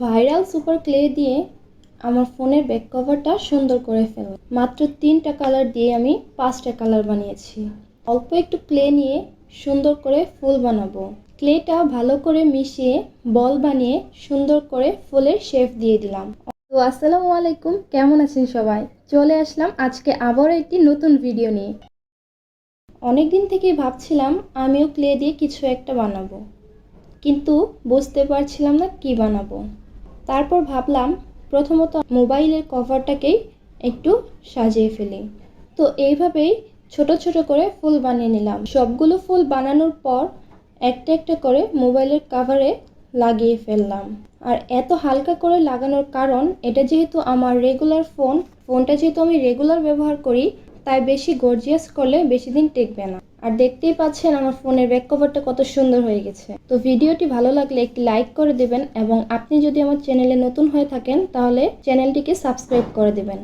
Viral super clay দিয়ে আমার ফোনের ব্যাক কভারটা সুন্দর করে ফেললাম মাত্র তিনটা কালার দিয়ে আমি পাঁচটা কালার বানিয়েছি। অল্প একটু ক্লে নিয়ে সুন্দর করে ফুল বানাবো। ক্লেটা ভালো করে মিশিয়ে বল বানিয়ে সুন্দর করে ফুলের শেপ দিয়ে দিলাম। তো আসসালামু আলাইকুম, কেমন আছেন সবাই? চলে আসলাম আজকে আবার একটি নতুন ভিডিও নিয়ে। অনেক দিন থেকেই ভাবছিলাম আমিও ক্লে দিয়ে কিছু একটা বানাবো। কিন্তু বুঝতে পারছিলাম না কি বানাবো। তারপর ভাবলাম প্রথমত মোবাইলের কভারটাকেই একটু সাজিয়ে ফেলি। তো এইভাবেই ছোট ছোট করে ফুল বানিয়ে নিলাম। সবগুলো ফুল বানানোর পর একটা একটা করে মোবাইলের কাভারে লাগিয়ে ফেললাম। আর এত হালকা করে লাগানোর কারণ এটা যেহেতু আমার রেগুলার ফোন ফোনটা যেহেতু আমি রেগুলার ব্যবহার করি, তাই বেশি গর্জিয়াস করলে বেশি দিন টেকবে না। আর দেখতেই পাচ্ছেন আমার ফোনের ব্যাক কভারটা কত সুন্দর হয়ে গেছে। তো ভিডিওটি ভালো লাগলে একটি লাইক করে দেবেন এবং আপনি যদি আমার চ্যানেলে নতুন হয়ে থাকেন, তাহলে চ্যানেলটিকে সাবস্ক্রাইব করে দেবেন।